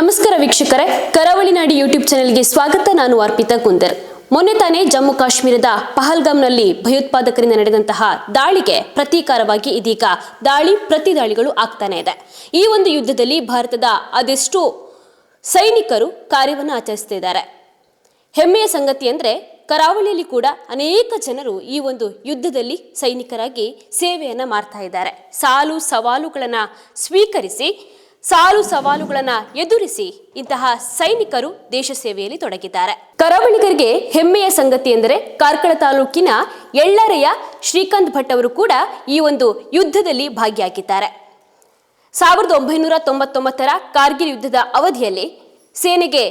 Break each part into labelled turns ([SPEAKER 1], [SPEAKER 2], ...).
[SPEAKER 1] ನಮಸ್ಕಾರ ವೀಕ್ಷಕರೇ, ಕರಾವಳಿ ನಾಡಿ ಯೂಟ್ಯೂಬ್ ಚಾನೆಲ್ಗೆ ಸ್ವಾಗತ. ನಾನು ಅರ್ಪಿತಾ ಕುಂದರ್. ಮೊನ್ನೆ ತಾನೇ ಜಮ್ಮು ಕಾಶ್ಮೀರದ ಪಹಲ್ಗಾಮ್ನಲ್ಲಿ ಭಯೋತ್ಪಾದಕರಿಂದ ನಡೆದಂತಹ ದಾಳಿಗೆ ಪ್ರತೀಕಾರವಾಗಿ ಇದೀಗ ದಾಳಿ ಪ್ರತಿ ದಾಳಿಗಳು ಆಗ್ತಾನೆ ಇದೆ. ಈ ಒಂದು ಯುದ್ಧದಲ್ಲಿ ಭಾರತದ ಅದೆಷ್ಟು ಸೈನಿಕರು ಕಾರ್ಯವನ್ನು ಆಚರಿಸ್ತಿದ್ದಾರೆ ಹೆಮ್ಮೆಯ ಸಂಗತಿ ಅಂದರೆ ಕರಾವಳಿಯಲ್ಲಿ ಕೂಡ ಅನೇಕ ಜನರು ಈ ಒಂದು ಯುದ್ಧದಲ್ಲಿ ಸೈನಿಕರಾಗಿ ಸೇವೆಯನ್ನು ಮಾಡ್ತಾ ಇದ್ದಾರೆ. ಸಾಲು ಸವಾಲುಗಳನ್ನು ಸ್ವೀಕರಿಸಿ ಸಾಲು ಸವಾಲುಗಳನ್ನು ಎದುರಿಸಿ ಇಂತಹ ಸೈನಿಕರು ದೇಶ ಸೇವೆಯಲ್ಲಿ ತೊಡಗಿದ್ದಾರೆ. ಕರಾವಳಿಗರಿಗೆ ಹೆಮ್ಮೆಯ ಸಂಗತಿ ಎಂದರೆ ಕಾರ್ಕಳ ತಾಲೂಕಿನ ಎಳ್ಳರೆಯ ಶ್ರೀಕಾಂತ್ ಭಟ್ ಅವರು ಕೂಡ ಈ ಒಂದು ಯುದ್ಧದಲ್ಲಿ ಭಾಗಿಯಾಗಿದ್ದಾರೆ. ಸಾವಿರದ ಒಂಬೈನೂರ ತೊಂಬತ್ತೊಂಬತ್ತರ ಕಾರ್ಗಿಲ್ ಯುದ್ಧದ ಅವಧಿಯಲ್ಲಿ ಸೇನೆಗೆ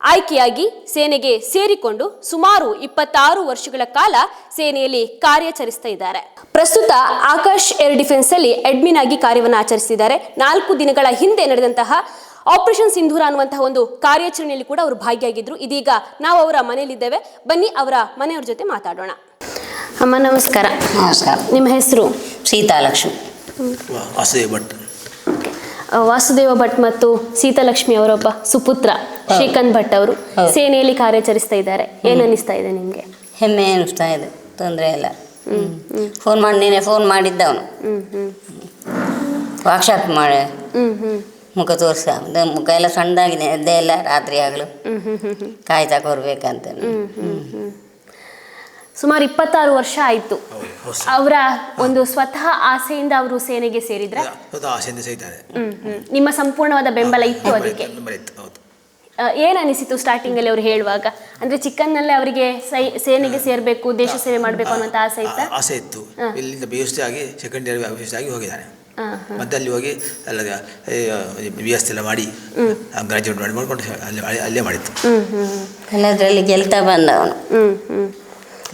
[SPEAKER 1] ಆಯ್ಕೆಯಾಗಿ ಸೇನೆಗೆ ಸೇರಿಕೊಂಡು ಸುಮಾರು ಇಪ್ಪತ್ತಾರು ವರ್ಷಗಳ ಕಾಲ ಸೇನೆಯಲ್ಲಿ ಕಾರ್ಯಾಚರಿಸ್ತಾ ಇದ್ದಾರೆ. ಪ್ರಸ್ತುತ ಆಕಾಶ್ ಏರ್ ಡಿಫೆನ್ಸ್ ಅಲ್ಲಿ ಅಡ್ಮಿನ್ ಆಗಿ ಕಾರ್ಯವನ್ನು ಆಚರಿಸಿದ್ದಾರೆ. ನಾಲ್ಕು ದಿನಗಳ ಹಿಂದೆ ನಡೆದಂತಹ ಆಪರೇಷನ್ ಸಿಂಧೂರ ಅನ್ನುವಂತಹ ಒಂದು ಕಾರ್ಯಾಚರಣೆಯಲ್ಲಿ ಕೂಡ ಅವರು ಭಾಗಿಯಾಗಿದ್ರು. ಇದೀಗ ನಾವು ಅವರ ಮನೆಯಲ್ಲಿದ್ದೇವೆ. ಬನ್ನಿ ಅವರ ಮನೆಯವ್ರ ಜೊತೆ ಮಾತಾಡೋಣ. ಅಮ್ಮ ನಮಸ್ಕಾರ.
[SPEAKER 2] ನಮಸ್ಕಾರ.
[SPEAKER 1] ನಿಮ್ಮ ಹೆಸರು?
[SPEAKER 2] ಸೀತಾಲಕ್ಷ್ಮಿ.
[SPEAKER 3] ಭಟ್.
[SPEAKER 1] ವಾಸುದೇವ ಭಟ್ ಮತ್ತು ಸೀತಾಲಕ್ಷ್ಮಿ ಅವರೊಬ್ಬ ಸುಪುತ್ರ ಶ್ರೀಕಾಂತ್ ಭಟ್ ಅವರು ಸೇನೆಯಲ್ಲಿ ಕಾರ್ಯಾಚರಿಸ್ತಾ ಇದ್ದಾರೆ. ಏನ್ ಅನಿಸ್ತಾ ಇದೆ ನಿಮಗೆ?
[SPEAKER 2] ಹೆಮ್ಮೆ ಅನಿಸ್ತಾ ಇದೆ. ತೊಂದರೆ ಇಲ್ಲ. ಫೋನ್ ಮಾಡಿ ನೀನೆ ಫೋನ್ ಮಾಡಿದ್ದ ಅವನು ವಾಟ್ಸಪ್ ಮಾಡಿ. ಮುಖ ತೋರಿಸ. ಮುಖ ಎಲ್ಲ ಸಣ್ಣದಾಗಿದೆ. ಎದ್ದೆ ಎಲ್ಲ ರಾತ್ರಿ ಆಗಲು. ಕಾಯ್ತಾ ಕೊರ್ಬೇಕಂತ.
[SPEAKER 1] ಸುಮಾರು ಇಪ್ಪತ್ತಾರು ವರ್ಷ ಆಯ್ತು. ಅವರ ಒಂದು ಸ್ವತಃ ಆಸೆಯಿಂದ ಅವರು ಸೇನೆಗೆ ಸೇರಿದ್ರೆ?
[SPEAKER 3] ಆಸೆಯಿಂದ
[SPEAKER 1] ನಿಮ್ಮ ಸಂಪೂರ್ಣವಾದ ಬೆಂಬಲ ಇತ್ತು ಅದಕ್ಕೆ? ಏನ್ ಅನಿಸಿತು ಸ್ಟಾರ್ಟಿಂಗ್ ಅಲ್ಲಿ ಅವ್ರು ಹೇಳುವಾಗ? ಅಂದ್ರೆ ಚಿಕ್ಕನ್ನಲ್ಲೇ ಅವರಿಗೆ ಸೈ ಸೇನೆಗೆ ಸೇರ್ಬೇಕು ದೇಶ ಸೇವೆ ಮಾಡ್ಬೇಕು ಅನ್ನುವಂತ ಆಸೆ ಇತ್ತು?
[SPEAKER 3] ಆಸೆ ಇತ್ತು. ಇಲ್ಲಿಂದ ಬಿ ಎಸ್ ಆಗಿ ಸೆಕೆಂಡ್ ಇಯರ್ ಬಿ ಎಸ್ ಆಗಿ ಹೋಗಿದ್ದಾನೆ ಮತ್ತೆ ಅಲ್ಲಿ ಹೋಗಿ ಅಲ್ಲ ಬಿ ಎಸ್ ಎಲ್ಲ ಮಾಡಿ ಗ್ರಾಜುಯೇಟ್ ಮಾಡಿ ಮಾಡ್ಕೊಂಡು ಅಲ್ಲೇ ಅಲ್ಲೇ- ಮಾಡಿತ್ತು
[SPEAKER 1] ಅದರಲ್ಲಿ
[SPEAKER 2] ಎಲ್ಲದರಲ್ಲಿ ಗೆಲ್ತಾ ಬಂದ ಅವನು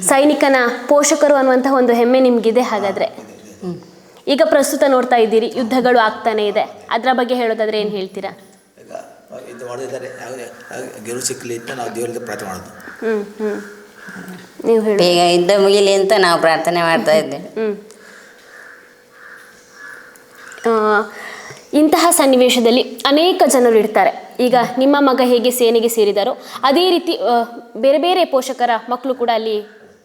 [SPEAKER 1] ಸೈನಿಕನ ಪೋಷಕರು ಅನ್ನುವಂತಹ ಒಂದು ಹೆಮ್ಮೆ ನಿಮಗಿದೆ ಹಾಗಾದ್ರೆ? ಈಗ ಪ್ರಸ್ತುತ ನೋಡ್ತಾ ಇದ್ದೀರಿ ಯುದ್ಧಗಳು ಆಗ್ತಾನೆ ಇದೆ. ಅದರ ಬಗ್ಗೆ ಹೇಳೋದಾದ್ರೆ ಏನು ಹೇಳ್ತೀರಾ?
[SPEAKER 3] ಈಗ ಇದು ಮಾಡಿದ್ದಾರೆ ಯಾವುದೇ ಗೆಲುವು ಸಿಕ್ಕಲಿ ಅಂತ ನಾವು ಪ್ರಾರ್ಥನೆ ಮಾಡೋದು.
[SPEAKER 1] ಹೇಳಿ.
[SPEAKER 2] ಬೇಗ ಯುದ್ಧ ಮುಗಿಲಿ ಅಂತ ನಾವು ಪ್ರಾರ್ಥನೆ ಮಾಡ್ತಾ ಇದ್ದೇವೆ.
[SPEAKER 1] ಇಂತಹ ಸನ್ನಿವೇಶದಲ್ಲಿ ಅನೇಕ ಜನರು ಇರ್ತಾರೆ. ಈಗ ನಿಮ್ಮ ಮಗ ಹೇಗೆ ಸೇನೆಗೆ ಸೇರಿದಾರೋ ಅದೇ ರೀತಿ ಬೇರೆ ಬೇರೆ ಪೋಷಕರ ಮಕ್ಕಳು ಕೂಡ ಅಲ್ಲಿ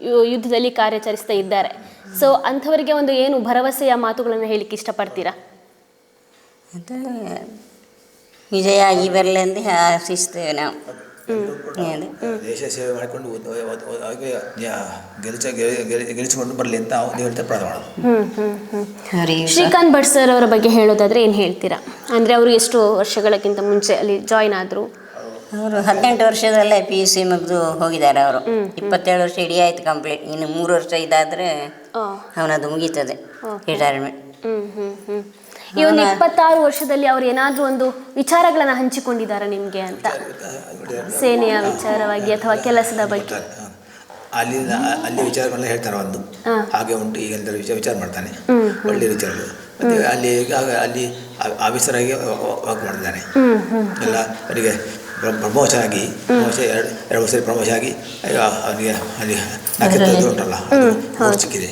[SPEAKER 1] ಯುದ್ಧದಲ್ಲಿ ಕಾರ್ಯಾಚರಿಸ್ತಾ ಇದ್ದಾರೆ. ಸೊ ಅಂಥವರಿಗೆ ಒಂದು ಏನು ಭರವಸೆಯ ಮಾತುಗಳನ್ನು ಹೇಳಿಕ್ಕೆ ಇಷ್ಟಪಡ್ತೀರಾ?
[SPEAKER 2] ಅದು ವಿಜಯ ಆಗಿ ಬರಲಿ ಅಂತ ಆಶಿಸ್ತೇವೆ ನಾವು.
[SPEAKER 3] ದೇಶ ಸೇವೆ ಮಾಡಿಕೊಂಡು ಗೆಲ್ಲಿಸಿಕೊಂಡು ಬರಲಿ ಅಂತ
[SPEAKER 1] ಹೇಳ್ತಾ
[SPEAKER 2] ಅವರಿಗೆ
[SPEAKER 1] ಶ್ರೀಕಾಂತ್ ಭಟ್ ಸರ್ ಅವರ ಬಗ್ಗೆ ಹೇಳೋದಾದ್ರೆ ಏನು ಹೇಳ್ತೀರಾ? ಅಂದ್ರೆ ಅವರು ಎಷ್ಟು ವರ್ಷಗಳಕ್ಕಿಂತ ಮುಂಚೆ ಅಲ್ಲಿ ಜಾಯ್ನ್ ಆದ್ರು.
[SPEAKER 2] ಅವರು ಹದಿನೆಂಟು ವರ್ಷದಲ್ಲೇ ಪಿ ಯು ಸಿ ಮುಗಿದು ಹೋಗಿದ್ದಾರೆ ಅವರು. ಇಪ್ಪತ್ತೇಳು ವರ್ಷ ಇಡೀ ಆಯ್ತು ಕಂಪ್ಲೀಟ್ ಇನ್ನು ಮೂರು ವರ್ಷ ಇದಾದ್ರೆ ಅವನದು ಮುಗೀತದೆ ರಿಟೈರ್ಮೆಂಟ್
[SPEAKER 1] ಹ್ಮ್ ಹ್ಮ್ ಹ್ಮ್. ಈ ಒಂದು ಇಪ್ಪತ್ತಾರು ವರ್ಷದಲ್ಲಿ ಅವ್ರು ಏನಾದ್ರೂ ಒಂದು ವಿಚಾರಗಳನ್ನ ಹಂಚಿಕೊಂಡಿದ್ದಾರೆ ನಿಮ್ಗೆ ಅಂತ? ಸೇನೆಯ ವಿಚಾರವಾಗಿ ಅಥವಾ ಕೆಲಸದ ಬಗ್ಗೆ?
[SPEAKER 3] ಅಲ್ಲಿ ಅಲ್ಲಿ ವಿಚಾರಗಳನ್ನ ಹೇಳ್ತಾರೆ ಒಂದು. ಹಾಗೆ ಉಂಟು ಈಗ ವಿಚಾರ ವಿಚಾರ ಮಾಡ್ತಾನೆ. ಒಳ್ಳೆ ವಿಚಾರಗಳು. ಅಲ್ಲಿ ಈಗ ಅಲ್ಲಿ ಆಫೀಸರ್ ಆಗಿ ವರ್ಕ್ ಮಾಡಿದ್ದಾನೆ ಎಲ್ಲ ಅವರಿಗೆ ಪ್ರಮೋಷನ್ ಆಗಿ ಪ್ರಮೋಷನ್ ಎರಡು ಎರಡು ವರ್ಷ ಪ್ರಮೋಷನ್ ಆಗಿ ಅವನಿಗೆ ಅಲ್ಲಿ ನಕ್ಷತ್ರ ಉಂಟಲ್ಲ ಅದು ಸಿಕ್ಕಿದೆ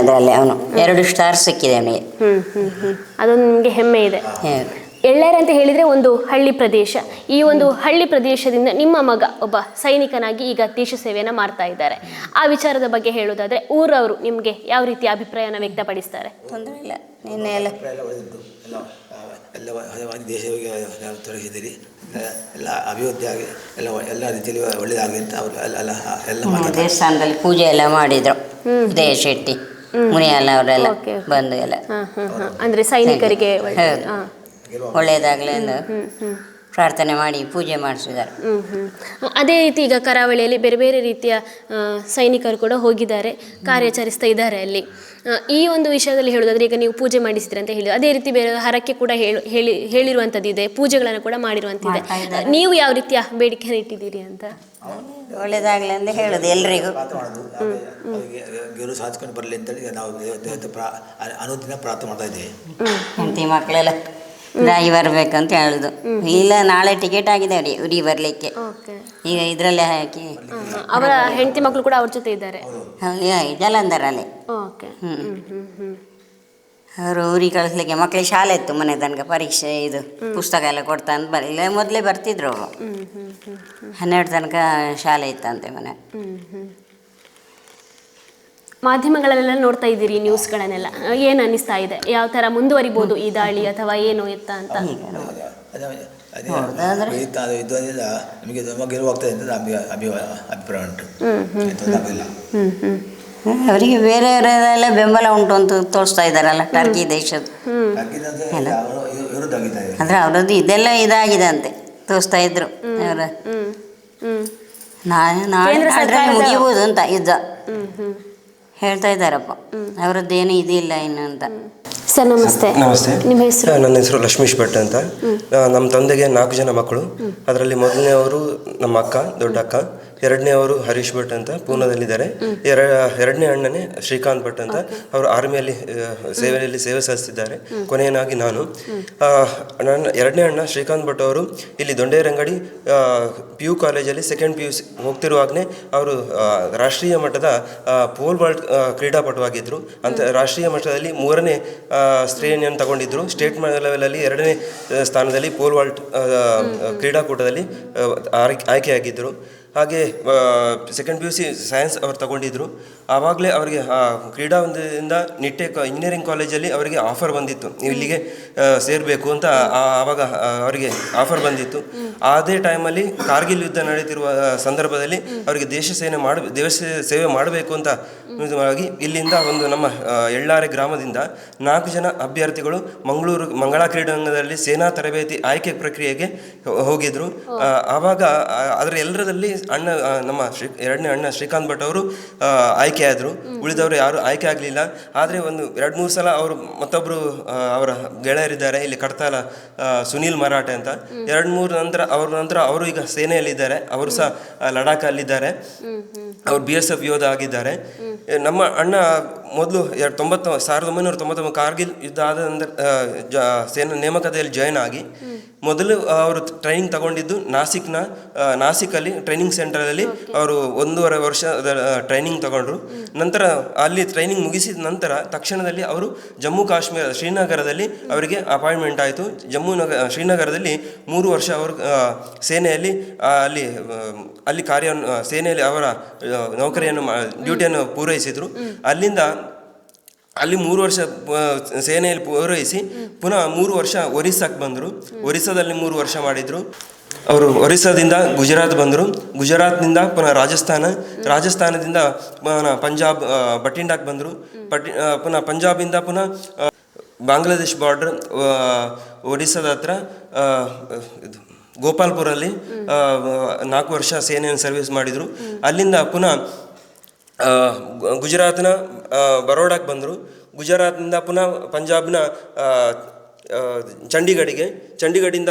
[SPEAKER 2] ಅದರಲ್ಲಿ ಅವನು. ಎರಡು ಸ್ಟಾರ್ ಸಿಕ್ಕಿದೆ ಅವನಿಗೆ.
[SPEAKER 1] ಅದೊಂದು ನಿಮಗೆ ಹೆಮ್ಮೆ ಇದೆ. ಎಳ್ಳೇರೆ ಅಂತ ಹೇಳಿದ್ರೆ ಒಂದು ಹಳ್ಳಿ ಪ್ರದೇಶ. ಈ ಒಂದು ಹಳ್ಳಿ ಪ್ರದೇಶದಿಂದ ನಿಮ್ಮ ಮಗ ಒಬ್ಬ ಸೈನಿಕನಾಗಿ ಈಗ ದೇಶ ಸೇವೆಯನ್ನು ಮಾಡ್ತಾ ಇದ್ದಾರೆ. ಆ ವಿಚಾರದ ಬಗ್ಗೆ ಹೇಳೋದಾದ್ರೆ ಊರವರು ನಿಮಗೆ ಯಾವ ರೀತಿ ಅಭಿಪ್ರಾಯನ ವ್ಯಕ್ತಪಡಿಸ್ತಾರೆ?
[SPEAKER 2] ತೊಂದರೆ ಇಲ್ಲ. ನಿನ್ನೆ ಎಲ್ಲ
[SPEAKER 3] ಎಲ್ಲ ಒಳ್ಳೆದಿತ್ತು ಎಲ್ಲ ನಾವು ತೊಡಗಿದ್ದೀರಿ. ಅಭಿವೃದ್ಧಿ ಆಗಿ ಎಲ್ಲ ಎಲ್ಲ ರೀತಿಯಲ್ಲಿ ಒಳ್ಳೆಯದಾಗಲಿ ಅಂತ ಅವರು ಎಲ್ಲ ಎಲ್ಲ ಎಲ್ಲ ಮಾತಾಡ್ತಾರೆ.
[SPEAKER 2] ದೇವಸ್ಥಾನದಲ್ಲಿ ಪೂಜೆ ಎಲ್ಲ ಮಾಡಿದ್ರು. ಉದಯ ಶೆಟ್ಟಿ ಮುನಿಯಲ್ಲ ಅವರೆಲ್ಲ
[SPEAKER 1] ಓಕೆ.
[SPEAKER 2] ಬಂದು ಎಲ್ಲ
[SPEAKER 1] ಹಾ ಹಾ ಹಾ. ಅಂದ್ರೆ ಸೈನಿಕರಿಗೆ ಒಳ್ಳೆ-. ಹಾ.
[SPEAKER 2] ಒಳ್ಳೆಯದಾಗಲಿ ಎಂದು ಪ್ರಾರ್ಥನೆ ಮಾಡಿ ಪೂಜೆ ಮಾಡಿಸಿದ್ದಾರೆ.
[SPEAKER 1] ಹ್ಮ್ ಹ್ಮ್. ಅದೇ ರೀತಿ ಈಗ ಕರಾವಳಿಯಲ್ಲಿ ಬೇರೆ ಬೇರೆ ರೀತಿಯ ಸೈನಿಕರು ಕೂಡ ಹೋಗಿದ್ದಾರೆ ಕಾರ್ಯಾಚರಿಸ್ತಾ ಇದ್ದಾರೆ ಅಲ್ಲಿ. ಈ ಒಂದು ವಿಷಯದಲ್ಲಿ ಹೇಳೋದಾದ್ರೆ ಈಗ ನೀವು ಪೂಜೆ ಮಾಡಿಸಿದ್ರಿ ಅಂತ ಹೇಳಿ ಅದೇ ರೀತಿ ಬೇರೆ ಹರಕೆ ಕೂಡ ಹೇಳು ಹೇಳಿ ಹೇಳಿರುವಂಥದ್ದಿದೆ ಪೂಜೆಗಳನ್ನು ಕೂಡ ಮಾಡಿರುವಂತಿದೆ. ನೀವು ಯಾವ ರೀತಿಯ ಬೇಡಿಕೆಯನ್ನು ಇಟ್ಟಿದ್ದೀರಿ ಅಂತ?
[SPEAKER 2] ಒಳ್ಳೇದಾಗಲಿ ಅಂತ ಹೇಳೋದು ಎಲ್ರಿಗೂ.
[SPEAKER 3] ಗೆಲುವು ಸಾಧಿಸ್ಕೊಂಡು ಬರಲಿ ಅಂತೇಳಿ ನಾವು ಅನುದಿನ ಪ್ರಾರ್ಥನೆ ಮಾಡ್ತಾ ಇದ್ದೀವಿ.
[SPEAKER 2] ಮಕ್ಕಳೆಲ್ಲ ದಾಯಿ ಬರ್ಬೇಕಂತ ಹೇಳುದು. ಇಲ್ಲ ನಾಳೆ ಟಿಕೆಟ್ ಆಗಿದೆ ರೀ ಉರಿ ಬರಲಿಕ್ಕೆ. ಈಗ ಇದರಲ್ಲೇ ಹಾಕಿ.
[SPEAKER 1] ಅವರ ಹೆಂಡತಿ ಮಕ್ಕಳು ಕೂಡ ಅವ್ರ ಜೊತೆ ಇದ್ದಾರೆ?
[SPEAKER 2] ಜಲಂಧರಲ್ಲಿ.
[SPEAKER 1] ಓಕೆ.
[SPEAKER 2] ಅವರು ಊರಿಗೆ ಕಳಿಸ್ಲಿಕ್ಕೆ ಮಕ್ಕಳಿಗೆ ಶಾಲೆ ಇತ್ತು ಮನೆ ತನಕ ಪರೀಕ್ಷೆ ಇದು ಪುಸ್ತಕ ಎಲ್ಲ ಕೊಡ್ತಾ ಅಂತ ಬರಲಿಲ್ಲ ಇಲ್ಲ ಮೊದಲೇ ಬರ್ತಿದ್ರು ಅವರು. ಹನ್ನೆರಡು ತನಕ ಶಾಲೆ ಇತ್ತಂತೆ ಮನೆ.
[SPEAKER 1] ಮಾಧ್ಯಮಗಳಲ್ಲೆಲ್ಲ ನೋಡ್ತಾ ಇದ್ದೀರಿ ನ್ಯೂಸ್ಗಳನ್ನೆಲ್ಲ. ಏನು ಅನ್ನಿಸ್ತಾ ಇದೆ? ಯಾವ ಥರ ಮುಂದುವರಿಬೋದು ಈ ದಾಳಿ ಅಥವಾ ಏನು ಎತ್ತ ಅಂತ?
[SPEAKER 3] ನಮಗೆ ಗೆಲುವಾಗ್ತದೆ ಅಂತ ಅಭಿ ಅಭಿಪ್ರಾಯ ಉಂಟು.
[SPEAKER 2] ಅವರಿಗೆ ಬೇರೆಯವರೆಲ್ಲ ಬೆಂಬಲ ಉಂಟು ಅಂತ ತೋರಿಸ್ತಾ ಇದ್ದಾರಲ್ಲ ಟರ್ಕಿ ದೇಶದ ಅಂದ್ರೆ ಅವರದ್ದು ಇದೆಲ್ಲ ಇದಾಗಿದೆ ಅಂತೆ ತೋರಿಸ್ತಾ ಇದ್ರು. ಅವರ.
[SPEAKER 1] ಹ್ಮ್ ಹ್ಮ್.
[SPEAKER 2] ನಾಳೆ ಮುಗಿಬೋದು ಅಂತ ಯುದ್ಧ. ಹೇಳ್ತಾ ಇದ್ದಾರಪ್ಪ. ಅವರದ್ದೇನು ಇದಿಲ್ಲ ಇನ್ನು ಅಂತ.
[SPEAKER 1] ಸರ್ ನಮಸ್ತೆ.
[SPEAKER 4] ನಮಸ್ತೆ.
[SPEAKER 1] ನಿಮ್ಮ ಹೆಸರು?
[SPEAKER 4] ನನ್ನ ಹೆಸರು ಲಕ್ಷ್ಮೀಶ್ ಭಟ್ ಅಂತ. ನಮ್ಮ ತಂದೆಗೆ ನಾಲ್ಕು ಜನ ಮಕ್ಕಳು. ಅದರಲ್ಲಿ ಮೊದಲನೇವರು ನಮ್ಮ ಅಕ್ಕ ದೊಡ್ಡ ಅಕ್ಕ. ಎರಡನೇವರು ಹರೀಶ್ ಭಟ್ ಅಂತ ಪೂನಾದಲ್ಲಿದ್ದಾರೆ. ಎರ ಎರಡನೇ ಅಣ್ಣನೇ ಶ್ರೀಕಾಂತ್ ಭಟ್ ಅಂತ ಅವರು ಆರ್ಮಿಯಲ್ಲಿ ಸೇವೆಯಲ್ಲಿ ಸೇವೆ ಸಲ್ಲಿಸ್ತಿದ್ದಾರೆ. ಕೊನೆಯನಾಗಿ ನಾನು. ನನ್ನ ಎರಡನೇ ಅಣ್ಣ ಶ್ರೀಕಾಂತ್ ಭಟ್ ಅವರು ಇಲ್ಲಿ ದೊಂಡೇರಂಗಡಿ ಪಿ ಯು ಕಾಲೇಜಲ್ಲಿ ಸೆಕೆಂಡ್ ಪಿ ಯು ಸಿ ಹೋಗ್ತಿರುವಾಗಲೇ ಅವರು ರಾಷ್ಟ್ರೀಯ ಮಟ್ಟದ ಪೋಲ್ ವಾಲ್ಟ್ ಆ, ಕ್ರೀಡಾಪಟುವಾಗಿದ್ದರು ಅಂತ ರಾಷ್ಟ್ರೀಯ ಮಟ್ಟದಲ್ಲಿ ಮೂರನೇ ಶ್ರೇಣಿಯನ್ನು ತಗೊಂಡಿದ್ದರು ಸ್ಟೇಟ್ ಲೆವೆಲಲ್ಲಿ ಎರಡನೇ ಸ್ಥಾನದಲ್ಲಿ ಪೋಲ್ ವಾಲ್ಟ್ ಕ್ರೀಡಾಕೂಟದಲ್ಲಿ ಆಯ್ಕೆ ಆಯ್ಕೆಯಾಗಿದ್ದರು ಹಾಗೆ second P U C science ಅವ್ರು ತಗೊಂಡಿದ್ದರು ಆವಾಗಲೇ ಅವರಿಗೆ ಕ್ರೀಡಾ ಒಂದರಿಂದ ನಿಟ್ಟೆ ಇಂಜಿನಿಯರಿಂಗ್ ಕಾಲೇಜಲ್ಲಿ ಅವರಿಗೆ ಆಫರ್ ಬಂದಿತ್ತು. ಇಲ್ಲಿಗೆ ಸೇರಬೇಕು ಅಂತ ಆವಾಗ ಅವರಿಗೆ ಆಫರ್ ಬಂದಿತ್ತು. ಅದೇ ಟೈಮಲ್ಲಿ ಕಾರ್ಗಿಲ್ ಯುದ್ಧ ನಡೆಯುತ್ತಿರುವ ಸಂದರ್ಭದಲ್ಲಿ ಅವರಿಗೆ ದೇಶ ಸೇನೆ ಮಾಡ, ದೇಶ ಸೇವೆ ಮಾಡಬೇಕು ಅಂತ ಇಲ್ಲಿಂದ ಒಂದು ನಮ್ಮ ಎಳ್ಳಾರೆ ಗ್ರಾಮದಿಂದ ನಾಲ್ಕು ಜನ ಅಭ್ಯರ್ಥಿಗಳು ಮಂಗಳೂರು, ಮಂಗಳಾ ಕ್ರೀಡಾಂಗಣದಲ್ಲಿ ಸೇನಾ ತರಬೇತಿ ಆಯ್ಕೆ ಪ್ರಕ್ರಿಯೆಗೆ ಹೋಗಿದ್ರು. ಆವಾಗ ಅದರ ಎಲ್ಲರಲ್ಲಿ ಅಣ್ಣ ನಮ್ಮ ಶ್ರೀ, ಎರಡನೇ ಅಣ್ಣ ಶ್ರೀಕಾಂತ್ ಭಟ್ ಅವರು ಆಯ್ಕೆ ಆದರು, ಉಳಿದವರು ಯಾರು ಆಯ್ಕೆ ಆಗಲಿಲ್ಲ. ಆದರೆ ಒಂದು ಎರಡು ಮೂರು ಸಲ ಅವರು ಮತ್ತೊಬ್ಬರು ಅವರ ಗೆಳೆಯರಿದ್ದಾರೆ. ಇಲ್ಲಿ ಕಡ್ತಾಲ ಸುನೀಲ್ ಮರಾಠೆ ಅಂತ. ಎರಡು ಮೂರು ನಂತರ ಅವ್ರ ನಂತರ ಅವರು ಈಗ ಸೇನೆಯಲ್ಲಿದ್ದಾರೆ. ಅವರು ಸಹ ಲಡಾಖ್ ಅಲ್ಲಿದ್ದಾರೆ ಅವರು ಬಿ ಎಸ್ ಎಫ್ ಯೋಧ ಆಗಿದ್ದಾರೆ. ನಮ್ಮ ಅಣ್ಣ ಮೊದಲು ಎರಡು ತೊಂಬತ್ತು, ಸಾವಿರದ ಒಂಬೈನೂರ ತೊಂಬತ್ತೊಂಬತ್ತು ಕಾರ್ಗಿಲ್ ಯುದ್ಧ ಆದ ನಂತರ ಸೇನಾ ನೇಮಕದಲ್ಲಿ ಜಾಯ್ನ್ ಆಗಿ ಮೊದಲು ಅವರು ಟ್ರೈನಿಂಗ್ ತಗೊಂಡಿದ್ದು ನಾಸಿಕ್ನ ನಾಸಿಕಲ್ಲಿ ಟ್ರೈನಿಂಗ್ ಸೆಂಟರಲ್ಲಿ ಅವರು ಒಂದೂವರೆ ವರ್ಷದ ಟ್ರೈನಿಂಗ್ ತಗೊಂಡ್ರು. ನಂತರ ಅಲ್ಲಿ ಟ್ರೈನಿಂಗ್ ಮುಗಿಸಿದ ನಂತರ ತಕ್ಷಣದಲ್ಲಿ ಅವರು ಜಮ್ಮು ಕಾಶ್ಮೀರ ಶ್ರೀನಗರದಲ್ಲಿ ಅವರಿಗೆ ಅಪಾಯಿಂಟ್ಮೆಂಟ್ ಆಯಿತು. ಜಮ್ಮು ನಗರ ಶ್ರೀನಗರದಲ್ಲಿ ಮೂರು ವರ್ಷ ಅವರು ಸೇನೆಯಲ್ಲಿ ಅಲ್ಲಿ ಅಲ್ಲಿ ಕಾರ್ಯ ಸೇನೆಯಲ್ಲಿ ಅವರ ನೌಕರಿಯನ್ನು ಡ್ಯೂಟಿಯನ್ನು ಪೂರೈಸಿದರು. ಅಲ್ಲಿಂದ ಅಲ್ಲಿ ಮೂರು ವರ್ಷ ಸೇನೆಯಲ್ಲಿ ಪೂರೈಸಿ ಪುನಃ ಮೂರು ವರ್ಷ ಒರಿಸ್ಸಾಕ್ಕೆ ಬಂದರು. ಒರಿಸ್ಸಾದಲ್ಲಿ ಮೂರು ವರ್ಷ ಮಾಡಿದರು. ಅವರು ಒರಿಸ್ಸಾದಿಂದ ಗುಜರಾತ್ ಬಂದರು. ಗುಜರಾತ್ನಿಂದ ಪುನಃ ರಾಜಸ್ಥಾನ ರಾಜಸ್ಥಾನದಿಂದ ಪಂಜಾಬ್ ಆ, ಬಟಿಂಡಾಕ್ಕೆ ಬಂದರು. ಬಟಿ ಪುನಃ ಪಂಜಾಬಿಂದ ಪುನಃ ಬಾಂಗ್ಲಾದೇಶ್ ಬಾರ್ಡರ್ ಒರಿಸ್ಸಾದ ಹತ್ರ ಇದು ಗೋಪಾಲ್ಪುರಲ್ಲಿ ನಾಲ್ಕು ವರ್ಷ ಸೇನೆಯನ್ನು ಸರ್ವಿಸ್ ಮಾಡಿದರು. ಅಲ್ಲಿಂದ ಪುನಃ ಗುಜರಾತ್ನ ಬರೋಡಾಕ್ಕೆ ಬಂದರು. ಗುಜರಾತ್ನಿಂದ ಪುನಃ ಪಂಜಾಬ್ನ ಚಂಡೀಗಢಿಗೆ. ಚಂಡೀಗಢಿಂದ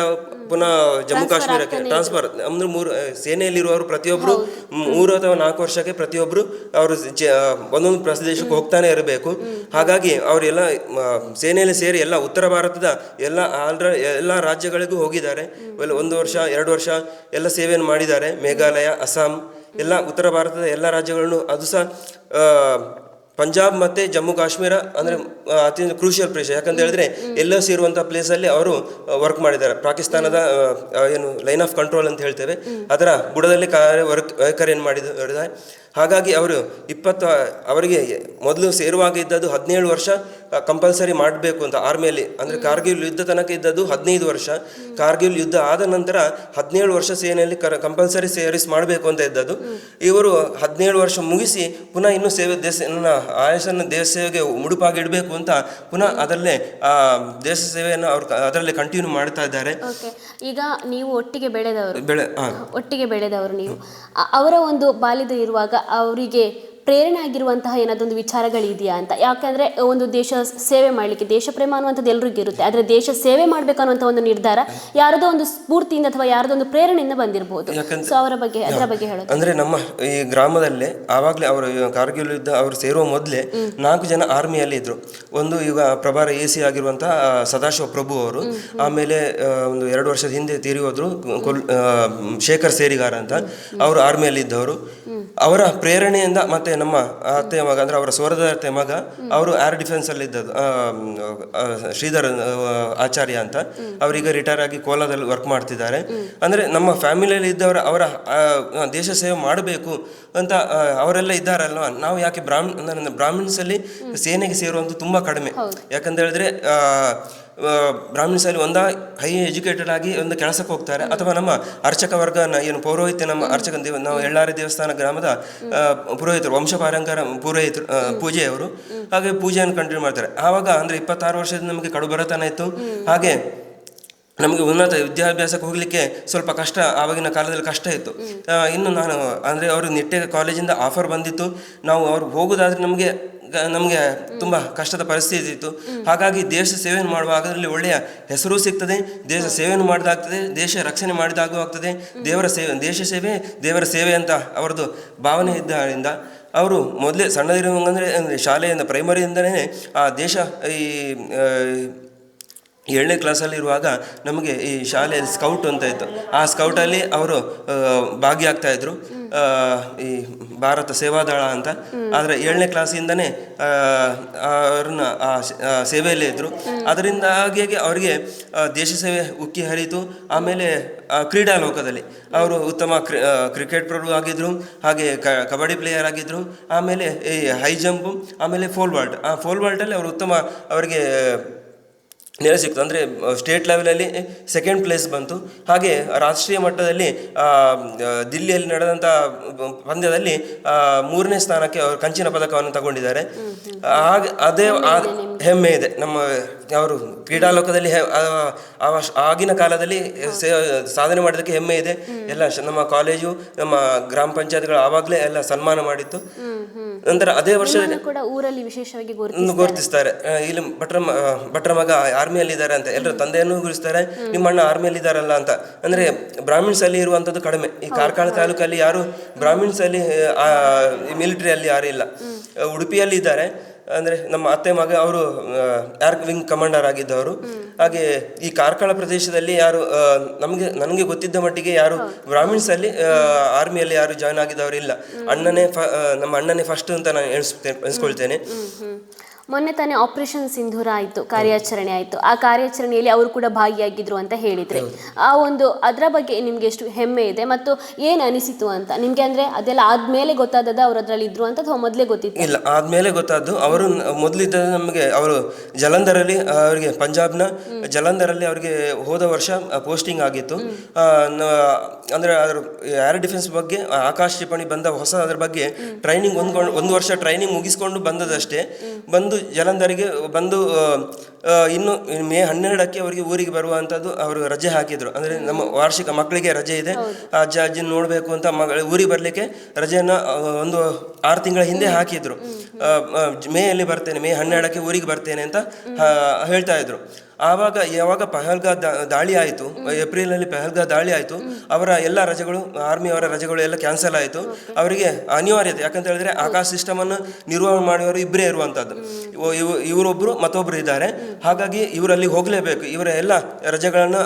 [SPEAKER 4] ಪುನಃ ಜಮ್ಮು ಕಾಶ್ಮೀರಕ್ಕೆ ಟ್ರಾನ್ಸ್ಫರ್ ಅಂದ್ರೆ ಮೂರು ಸೇನೆಯಲ್ಲಿರುವವರು ಪ್ರತಿಯೊಬ್ಬರು ಮೂರು ಅಥವಾ ನಾಲ್ಕು ವರ್ಷಕ್ಕೆ ಪ್ರತಿಯೊಬ್ಬರು ಅವರು ಒಂದೊಂದು ಪ್ರದೇಶಕ್ಕೆ ಹೋಗ್ತಾನೆ ಇರಬೇಕು. ಹಾಗಾಗಿ ಅವರೆಲ್ಲ ಸೇನೆಯಲ್ಲಿ ಸೇರಿ ಎಲ್ಲ ಉತ್ತರ ಭಾರತದ ಎಲ್ಲ ಆಲ್ರ ಎಲ್ಲ ರಾಜ್ಯಗಳಿಗೂ ಹೋಗಿದ್ದಾರೆ. ಒಂದು ವರ್ಷ ಎರಡು ವರ್ಷ ಎಲ್ಲ ಸೇವೆಯನ್ನು ಮಾಡಿದ್ದಾರೆ. ಮೇಘಾಲಯ ಅಸ್ಸಾಂ ಎಲ್ಲ ಉತ್ತರ ಭಾರತದ ಎಲ್ಲ ರಾಜ್ಯಗಳನ್ನು ಅದು ಸಹ ಪಂಜಾಬ್ ಮತ್ತು ಜಮ್ಮು ಕಾಶ್ಮೀರ ಅಂದರೆ ಅತ್ಯಂತ ಕ್ರೂಷಿಯಲ್ ಪ್ರದೇಶ ಯಾಕಂತ ಹೇಳಿದ್ರೆ ಎಲ್ಲೋ ಸೇರುವಂಥ ಪ್ಲೇಸಲ್ಲಿ ಅವರು ವರ್ಕ್ ಮಾಡಿದ್ದಾರೆ. ಪಾಕಿಸ್ತಾನದ ಏನು ಲೈನ್ ಆಫ್ ಕಂಟ್ರೋಲ್ ಅಂತ ಹೇಳ್ತೇವೆ. ಅದರ ಬುಡದಲ್ಲಿ ಕಾರ್ಯ ವರ್ಕ್ ವೈಖರಿಯನ್ನು ಮಾಡಿದ್ದಾರೆ ಹಾಗಾಗಿ ಅವರು ಇಪ್ಪತ್ತು ಅವರಿಗೆ ಮೊದಲು ಸೇರುವಾಗ ಇದ್ದದ್ದು ಹದಿನೇಳು ವರ್ಷ ಕಂಪಲ್ಸರಿ ಮಾಡಬೇಕು ಅಂತ ಆರ್ಮಿಯಲ್ಲಿ ಅಂದರೆ ಕಾರ್ಗಿಲ್ ಯುದ್ಧ ತನಕ ಇದ್ದದ್ದು ಹದಿನೈದು ವರ್ಷ. ಕಾರ್ಗಿಲ್ ಯುದ್ಧ ಆದ ನಂತರ ಹದಿನೇಳು ವರ್ಷ ಸೇನೆಯಲ್ಲಿ ಕರ ಕಂಪಲ್ಸರಿ ಸೇರಿಸ್ ಮಾಡಬೇಕು ಅಂತ ಇದ್ದದ್ದು. ಇವರು ಹದಿನೇಳು ವರ್ಷ ಮುಗಿಸಿ ಪುನಃ ಇನ್ನೂ ಸೇವೆ ದೇಶ ಆಯಸ್ಸನ್ನು ದೇಶ ಸೇವೆಗೆ ಮುಡುಪಾಗಿ ಇಡಬೇಕು ಅಂತ ಪುನಃ ಅದರಲ್ಲೇ ಆ ದೇಶ ಸೇವೆಯನ್ನು ಅವರು ಅದರಲ್ಲೇ ಕಂಟಿನ್ಯೂ ಮಾಡ್ತಾ ಇದ್ದಾರೆ.
[SPEAKER 1] ಈಗ ನೀವು ಒಟ್ಟಿಗೆ ಬೆಳೆದವರು.
[SPEAKER 4] ಬೆಳೆ
[SPEAKER 1] ಒಟ್ಟಿಗೆ ಬೆಳೆದವರು ನೀವು. ಅವರ ಒಂದು ಬಾಲ್ಯದ ಇರುವಾಗ ಅವರಿಗೆ ಪ್ರೇರಣೆ ಆಗಿರುವಂತಹ ಏನಾದೊಂದು ವಿಚಾರಗಳಿದೆಯಾ ಅಂತ? ಯಾಕಂದ್ರೆ ಒಂದು ದೇಶ ಸೇವೆ ಮಾಡಲಿಕ್ಕೆ ದೇಶ ಪ್ರೇಮ ಅನ್ನುವಂಥದ್ದು ಎಲ್ರಿಗೂ ಇರುತ್ತೆ. ಆದರೆ ದೇಶ ಸೇವೆ ಮಾಡಬೇಕು ಅನ್ನುವಂಥ ಒಂದು ನಿರ್ಧಾರ ಯಾರದೋ ಒಂದು ಸ್ಫೂರ್ತಿಯಿಂದ ಅಥವಾ ಯಾರದೋ ಒಂದು ಪ್ರೇರಣೆಯಿಂದ ಬಂದಿರಬಹುದು ಸೊ ಅವರ ಬಗ್ಗೆ ಅದರ ಬಗ್ಗೆ ಹೇಳೋದು.
[SPEAKER 4] ಅಂದ್ರೆ ನಮ್ಮ ಈ ಗ್ರಾಮದಲ್ಲೇ ಆವಾಗಲೇ ಅವರು ಕಾರ್ಗಿಲ್ ಯುದ್ಧ ಅವರು ಸೇರುವ ಮೊದಲೇ ನಾಲ್ಕು ಜನ ಆರ್ಮಿಯಲ್ಲಿ ಇದ್ರು. ಒಂದು ಈಗ ಪ್ರಭಾರ ಎ ಸಿ ಆಗಿರುವಂತಹ ಸದಾಶಿವ ಪ್ರಭು ಅವರು ಆಮೇಲೆ ಒಂದು ಎರಡು ವರ್ಷದ ಹಿಂದೆ ತೀರಿ ಹೋದ್ರು ಶೇಖರ್ ಸೇರಿಗಾರ ಅಂತ. ಅವರು ಆರ್ಮಿಯಲ್ಲಿ ಇದ್ದವರು ಅವರ ಪ್ರೇರಣೆಯಿಂದ ಮತ್ತೆ ನಮ್ಮ ಅತ್ತೆ ಮಗ ಅಂದ್ರೆ ಅವರ ಸ್ವರದ ಅತ್ತೆ ಮಗ ಅವರು ಏರ್ ಡಿಫೆನ್ಸ್ ಅಲ್ಲಿ ಇದ್ದದ್ದು ಶ್ರೀಧರ್ ಆಚಾರ್ಯ ಅಂತ. ಅವರೀಗ ರಿಟೈರ್ ಆಗಿ ಕೋಲಾದಲ್ಲಿ ವರ್ಕ್ ಮಾಡ್ತಿದ್ದಾರೆ. ಅಂದ್ರೆ ನಮ್ಮ ಫ್ಯಾಮಿಲಿಯಲ್ಲಿ ಇದ್ದವರ ಅವರ ದೇಶ ಸೇವೆ ಮಾಡಬೇಕು ಅಂತ ಅವರೆಲ್ಲ ಇದ್ದಾರಲ್ವಾ? ನಾವು ಯಾಕೆ ಬ್ರಾಹ್ಮಣ ಅಂದ್ರೆ ಬ್ರಾಹ್ಮಿನ್ಸ್ ಅಲ್ಲಿ ಸೇನೆಗೆ ಸೇರುವಂತ ತುಂಬಾ ಕಡಿಮೆ. ಯಾಕಂತ ಹೇಳಿದ್ರೆ ಬ್ರಾಹ್ಮಿನ್ಸ್ ಒಂದ ಹೈ ಎಜುಕೇಟೆಡ್ ಆಗಿ ಒಂದು ಕೆಲಸಕ್ಕೆ ಹೋಗ್ತಾರೆ. ಅಥವಾ ನಮ್ಮ ಅರ್ಚಕ ವರ್ಗ ಏನು ಪೌರೋಹಿತ್ಯ ನಮ್ಮ ಅರ್ಚಕ ದೇವ, ನಾವು ಎಳ್ಳಾರಿ ದೇವಸ್ಥಾನ ಗ್ರಾಮದ ಪುರೋಹಿತರು ವಂಶಪಾರಂಪರ ಪುರೋಹಿತರು ಪೂಜೆಯವರು. ಹಾಗೆ ಪೂಜೆಯನ್ನು ಕಂಟಿನ್ಯೂ ಮಾಡ್ತಾರೆ. ಆವಾಗ ಅಂದರೆ ಇಪ್ಪತ್ತಾರು ವರ್ಷದಿಂದ ನಮಗೆ ಕಡು ಬರತನ ಇತ್ತು. ಹಾಗೆ ನಮಗೆ ಉನ್ನತ ವಿದ್ಯಾಭ್ಯಾಸಕ್ಕೆ ಹೋಗಲಿಕ್ಕೆ ಸ್ವಲ್ಪ ಕಷ್ಟ, ಆವಾಗಿನ ಕಾಲದಲ್ಲಿ ಕಷ್ಟ ಇತ್ತು. ಇನ್ನು ನಾನು, ಅಂದರೆ ಅವರು ನಿಟ್ಟೆ ಕಾಲೇಜಿಂದ ಆಫರ್ ಬಂದಿತ್ತು. ನಾವು ಅವ್ರು ಹೋಗೋದಾದ್ರೆ ನಮಗೆ ನಮಗೆ ತುಂಬ ಕಷ್ಟದ ಪರಿಸ್ಥಿತಿ ಇತ್ತು ಹಾಗಾಗಿ ದೇಶ ಸೇವೆಯನ್ನು ಮಾಡುವಾಗ ಅದರಲ್ಲಿ ಒಳ್ಳೆಯ ಹೆಸರು ಸಿಗ್ತದೆ ದೇಶ ಸೇವೆಯನ್ನು ಮಾಡಿದಾಗ್ತದೆ ದೇಶ ರಕ್ಷಣೆ ಮಾಡಿದಾಗೂ ಆಗ್ತದೆ. ದೇವರ ಸೇವೆ ದೇಶ ಸೇವೆ ದೇವರ ಸೇವೆ ಅಂತ ಅವರದ್ದು ಭಾವನೆ ಇದ್ದರಿಂದ ಅವರು ಮೊದಲೇ ಸಣ್ಣದಿರುವಂಗಂದರೆ ಅಂದರೆ ಶಾಲೆಯಿಂದ ಪ್ರೈಮರಿಯಿಂದಲೇ ಆ ದೇಶ ಈ ಏಳನೇ ಕ್ಲಾಸಲ್ಲಿರುವಾಗ ನಮಗೆ ಈ ಶಾಲೆಯಲ್ಲಿ ಸ್ಕೌಟ್ ಅಂತ ಇತ್ತು. ಆ ಸ್ಕೌಟಲ್ಲಿ ಅವರು ಭಾಗಿಯಾಗ್ತಾಯಿದ್ರು ಈ ಭಾರತ ಸೇವಾದಳ ಅಂತ. ಆದರೆ ಏಳನೇ ಕ್ಲಾಸಿಂದನೇ ಅವ್ರನ್ನ, ಆ ಸೇವೆಯಲ್ಲೇ ಇದ್ದರು ಅದರಿಂದ ಹಾಗೆ ಅವರಿಗೆ ದೇಶ ಸೇವೆ ಉಕ್ಕಿ ಹರಿತು. ಆಮೇಲೆ ಕ್ರೀಡಾ ಲೋಕದಲ್ಲಿ ಅವರು ಉತ್ತಮ ಕ್ರಿ ಕ್ರಿಕೆಟ್ ಪ್ರರು ಆಗಿದ್ರು, ಹಾಗೆ ಕಬಡ್ಡಿ ಪ್ಲೇಯರ್ ಆಗಿದ್ರು. ಆಮೇಲೆ ಈ ಹೈ ಜಂಪು, ಆಮೇಲೆ ಫೋಲ್ ವಾಲ್ಟ್ ಆ ಫೋಲ್ ವಾಲ್ಟಲ್ಲಿ ಅವರು ಉತ್ತಮ ಅವರಿಗೆ ನೆಲೆ ಸಿಕ್ತು. ಅಂದರೆ ಸ್ಟೇಟ್ ಲೆವೆಲಲ್ಲಿ ಸೆಕೆಂಡ್ ಪ್ಲೇಸ್ ಬಂತು. ಹಾಗೆ ರಾಷ್ಟ್ರೀಯ ಮಟ್ಟದಲ್ಲಿ ದಿಲ್ಲಿಯಲ್ಲಿ ನಡೆದಂಥ ಪಂದ್ಯದಲ್ಲಿ ಮೂರನೇ ಸ್ಥಾನಕ್ಕೆ ಅವರು ಕಂಚಿನ ಪದಕವನ್ನು ತಗೊಂಡಿದ್ದಾರೆ. ಹಾಗೆ ಅದೇ ಹೆಮ್ಮೆ ಇದೆ ನಮ್ಮ ಅವರು ಕ್ರೀಡಾಲೋಕದಲ್ಲಿ ಆಗಿನ ಕಾಲದಲ್ಲಿ ಸಾಧನೆ ಮಾಡೋದಕ್ಕೆ ಹೆಮ್ಮೆ ಇದೆ. ಎಲ್ಲ ನಮ್ಮ ಕಾಲೇಜು ನಮ್ಮ ಗ್ರಾಮ ಪಂಚಾಯತ್ಗಳು ಆವಾಗಲೇ ಎಲ್ಲ ಸನ್ಮಾನ ಮಾಡಿತ್ತು. ನಂತರ ಅದೇ ವರ್ಷದಲ್ಲಿ
[SPEAKER 1] ಕೂಡ ಊರಲ್ಲಿ ವಿಶೇಷವಾಗಿ ಗುರುತಿಸಿ
[SPEAKER 4] ಗುರುತಿಸ್ತಾರೆ. ಇಲ್ಲಿ ಭಟ್ರ ಭಟ್ರ ಮಗ ಆರ್ಮಿಯಲ್ಲಿ ಇದ್ದಾರೆ ಅಂತ. ಎಲ್ಲರೂ ತಂದೆಯನ್ನು ಗುರಿಸ್ತಾರೆ ನಿಮ್ಮ ಅಣ್ಣ ಆರ್ಮಿಯಲ್ಲಿ ಇದ್ದಾರಲ್ಲ ಅಂತ. ಅಂದ್ರೆ ಬ್ರಾಹ್ಮಿಣ್ಸ್ ಅಲ್ಲಿ ಇರುವಂತದ್ದು ಕಡಿಮೆ. ಈ ಕಾರ್ಕಳ ತಾಲೂಕಲ್ಲಿ ಯಾರು ಬ್ರಾಹ್ಮಿಣ್ಸ್ ಅಲ್ಲಿ ಮಿಲಿಟರಿಯಲ್ಲಿ ಯಾರು ಇಲ್ಲ. ಉಡುಪಿಯಲ್ಲಿ ಇದ್ದಾರೆ. ಅಂದ್ರೆ ನಮ್ಮ ಅತ್ತೆ ಮಗ ಅವರು ಏರ್ ವಿಂಗ್ ಕಮಾಂಡರ್ ಆಗಿದ್ದವರು. ಹಾಗೆ ಈ ಕಾರ್ಕಳ ಪ್ರದೇಶದಲ್ಲಿ ಯಾರು ನಮಗೆ ನನಗೆ ಗೊತ್ತಿದ್ದ ಮಟ್ಟಿಗೆ ಯಾರು ಬ್ರಾಹ್ಮಿಣ್ಸ್ ಅಲ್ಲಿ ಆರ್ಮಿಯಲ್ಲಿ ಯಾರು ಜಾಯ್ನ್ ಆಗಿದ್ದವರು ಇಲ್ಲ ಅಣ್ಣನೇ ನಮ್ಮ ಅಣ್ಣನೇ ಫಸ್ಟ್ ಅಂತ ನಾನು ಎಣಿಸ್ತೇನೆ ಎಣಿಸ್ಕೊಳ್ತೇನೆ.
[SPEAKER 1] ಮೊನ್ನೆ ತಾನೇ ಆಪರೇಷನ್ ಸಿಂಧೂರ ಆಯಿತು ಕಾರ್ಯಾಚರಣೆ ಆಯಿತು. ಆ ಕಾರ್ಯಾಚರಣೆಯಲ್ಲಿ ಅವರು ಕೂಡ ಭಾಗಿಯಾಗಿದ್ರು ಅಂತ ಹೇಳಿದ್ರೆ. ಆ ಒಂದು ಅದರ ಬಗ್ಗೆ ನಿಮ್ಗೆ ಎಷ್ಟು ಹೆಮ್ಮೆ ಇದೆ ಮತ್ತು ಏನು ಅನಿಸಿತು ಅಂತ? ನಿಮ್ಗೆ ಅಂದ್ರೆ ಅದೆಲ್ಲ ಆದ್ಮೇಲೆ ಗೊತ್ತಾದದ ಅವರು ಅದ್ರಲ್ಲಿ ಇದ್ರು ಅಂತ ಅಥವಾ ಮೊದಲೇ ಗೊತ್ತಿತ್ತು?
[SPEAKER 4] ಇಲ್ಲ ಆದ್ಮೇಲೆ ಗೊತ್ತಾದ್ದು. ಅವರು ಮೊದಲಿದ್ದ ನಮಗೆ ಅವರು ಜಲಂಧರಲ್ಲಿ ಅವರಿಗೆ ಪಂಜಾಬ್ನ ಜಲಂಧರಲ್ಲಿ ಅವರಿಗೆ ಹೋದ ವರ್ಷ ಪೋಸ್ಟಿಂಗ್ ಆಗಿತ್ತು. ಅಂದ್ರೆ ಅದ್ರ ಏರ್ ಡಿಫೆನ್ಸ್ ಬಗ್ಗೆ ಆಕಾಶ ಕ್ಷಿಪಣಿ ಬಂದ ಹೊಸ ಅದ್ರ ಬಗ್ಗೆ ಟ್ರೈನಿಂಗ್ ಒಂದು ಒಂದು ವರ್ಷ ಟ್ರೈನಿಂಗ್ ಮುಗಿಸ್ಕೊಂಡು ಬಂದದಷ್ಟೇ. ಬಂದು ಜಲಂಧರಿಗೆ ಬಂದು ಆ, ಆ, ಇನ್ನು ಮೇ ಹನ್ನೆರಡಕ್ಕೆ ಅವರಿಗೆ ಊರಿಗೆ ಬರುವಂಥದ್ದು ಅವರು ರಜೆ ಹಾಕಿದ್ರು. ಅಂದ್ರೆ ನಮ್ಮ ವಾರ್ಷಿಕ ಮಕ್ಕಳಿಗೆ ರಜೆ ಇದೆ. ಆ ಅಜ್ಜ ಅಜ್ಜಿ ನೋಡಬೇಕು ಅಂತ ಮಗಳ ಊರಿಗೆ ಬರಲಿಕ್ಕೆ ರಜೆಯನ್ನು ಒಂದು ಆರು ತಿಂಗಳ ಹಿಂದೆ ಹಾಕಿದ್ರು. ಮೇಯಲ್ಲಿ ಬರ್ತೇನೆ ಮೇ ಹನ್ನೆರಡಕ್ಕೆ ಊರಿಗೆ ಬರ್ತೇನೆ ಅಂತ ಹೇಳ್ತಾ ಇದ್ರು. ಆವಾಗ ಯಾವಾಗ ಪಹಲ್ಗಾ ದಾಳಿ ಆಯಿತು ಏಪ್ರಿಲಲ್ಲಿ ಪಹಲ್ಗಾ ದಾಳಿ ಆಯಿತು ಅವರ ಎಲ್ಲ ರಜೆಗಳು ಆರ್ಮಿ ಅವರ ರಜೆಗಳು ಎಲ್ಲ ಕ್ಯಾನ್ಸಲ್ ಆಯಿತು. ಅವರಿಗೆ ಅನಿವಾರ್ಯತೆ ಯಾಕಂತ ಹೇಳಿದ್ರೆ ಆಕಾಶ ಸಿಸ್ಟಮ್ ಅನ್ನು ನಿರ್ವಹಣೆ ಮಾಡುವವರು ಇಬ್ಬರೇ ಇರುವಂಥದ್ದು ಇವರೊಬ್ಬರು ಮತ್ತೊಬ್ಬರು ಇದ್ದಾರೆ. ಹಾಗಾಗಿ ಇವರಲ್ಲಿ ಹೋಗಲೇಬೇಕು ಇವರ ಎಲ್ಲ ರಜೆಗಳನ್ನು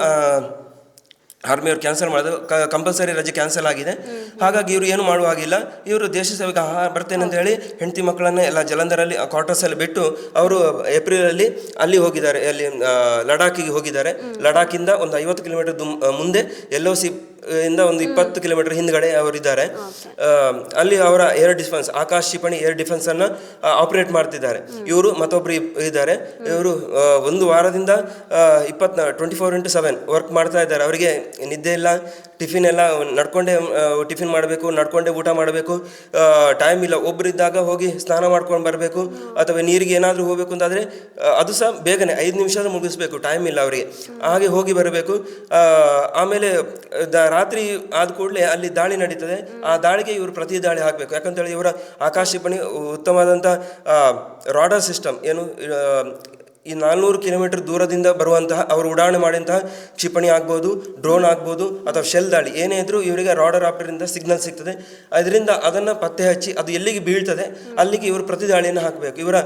[SPEAKER 4] ಆರ್ಮಿಯವ್ರು ಕ್ಯಾನ್ಸಲ್ ಮಾಡಿದ್ರು. ಕಂಪಲ್ಸರಿ ರಜೆ ಕ್ಯಾನ್ಸಲ್ ಆಗಿದೆ. ಹಾಗಾಗಿ ಇವರು ಏನು ಮಾಡುವಾಗಿಲ್ಲ ಇವರು ದೇಶ ಸೇವೆಗೆ ಬರ್ತೇನೆ ಅಂತ ಹೇಳಿ ಹೆಂಡತಿ ಮಕ್ಕಳನ್ನ ಎಲ್ಲ ಜಲಂಧರಲ್ಲಿ ಕ್ವಾರ್ಟರ್ಸಲ್ಲಿ ಬಿಟ್ಟು ಅವರು ಏಪ್ರಿಲಲ್ಲಿ ಅಲ್ಲಿ ಹೋಗಿದ್ದಾರೆ. ಅಲ್ಲಿ ಲಡಾಖಿಗೆ ಹೋಗಿದ್ದಾರೆ. ಲಡಾಖಿಂದ ಒಂದು ಐವತ್ತು ಕಿಲೋಮೀಟರ್ ಮುಂದೆ ಎಲ್ ಸಿ ಇಂದ ಒಂದು ಇಪ್ಪತ್ತು ಕಿಲೋಮೀಟರ್ ಹಿಂದ್ಗಡೆ ಅವರಿದ್ದಾರೆ ಅಲ್ಲಿ ಅವರ ಏರ್ ಡಿಫೆನ್ಸ್ ಆಕಾಶ ಕ್ಷಿಪಣಿ ಏರ್ ಡಿಫೆನ್ಸ್ ಅನ್ನ ಆಪರೇಟ್ ಮಾಡ್ತಿದ್ದಾರೆ. ಇವರು ಮತ್ತೊಬ್ರು ಇದ್ದಾರೆ. ಇವರು ಒಂದು ವಾರದಿಂದ ಇಪ್ಪತ್ twenty four into seven work ಮಾಡ್ತಾ ಇದ್ದಾರೆ. ಅವರಿಗೆ ನಿದ್ದೆ ಇಲ್ಲ ಟಿಫಿನ್ ಎಲ್ಲ ನಡ್ಕೊಂಡೇ ಟಿಫಿನ್ ಮಾಡಬೇಕು ನಡ್ಕೊಂಡೇ ಊಟ ಮಾಡಬೇಕು. ಟೈಮ್ ಇಲ್ಲ. ಒಬ್ಬರಿದ್ದಾಗ ಹೋಗಿ ಸ್ನಾನ ಮಾಡ್ಕೊಂಡು ಬರಬೇಕು. ಅಥವಾ ನೀರಿಗೆ ಏನಾದರೂ ಹೋಗಬೇಕು ಅಂತಾದರೆ ಅದು ಸಹ ಬೇಗನೆ ಐದು ನಿಮಿಷ ಮುಗಿಸ್ಬೇಕು. ಟೈಮ್ ಇಲ್ಲ ಅವರಿಗೆ. ಹಾಗೆ ಹೋಗಿ ಬರಬೇಕು. ಆಮೇಲೆ ದ ರಾತ್ರಿ ಆದ ಕೂಡಲೇ ಅಲ್ಲಿ ದಾಳಿ ನಡೀತದೆ. ಆ ದಾಳಿಗೆ ಇವರು ಪ್ರತಿ ದಾಳಿ ಹಾಕಬೇಕು. ಯಾಕಂತೇಳಿ ಇವರ ಆಕಾಶ ಕ್ಷಿಪಣಿ ಉತ್ತಮವಾದಂಥ ರಾಡರ್ ಸಿಸ್ಟಮ್ ಏನು ಈ ನಾಲ್ನೂರು ಕಿಲೋಮೀಟರ್ ದೂರದಿಂದ ಬರುವಂತಹ ಅವರು ಉಡಾವಣೆ ಮಾಡಿದಂತಹ ಕ್ಷಿಪಣಿ ಆಗ್ಬೋದು, ಡ್ರೋನ್ ಆಗ್ಬೋದು ಅಥವಾ ಶೆಲ್ ದಾಳಿ, ಏನೇ ಇದ್ರೂ ಇವರಿಗೆ ರಾಡರ್ ಆಪರಿಂದ ಸಿಗ್ನಲ್ ಸಿಗ್ತದೆ. ಅದರಿಂದ ಅದನ್ನು ಪತ್ತೆ ಹಚ್ಚಿ ಅದು ಎಲ್ಲಿಗೆ ಬೀಳ್ತದೆ, ಅಲ್ಲಿಗೆ ಇವರು ಪ್ರತಿದಾಳಿಯನ್ನು ಹಾಕಬೇಕು, ಇವರ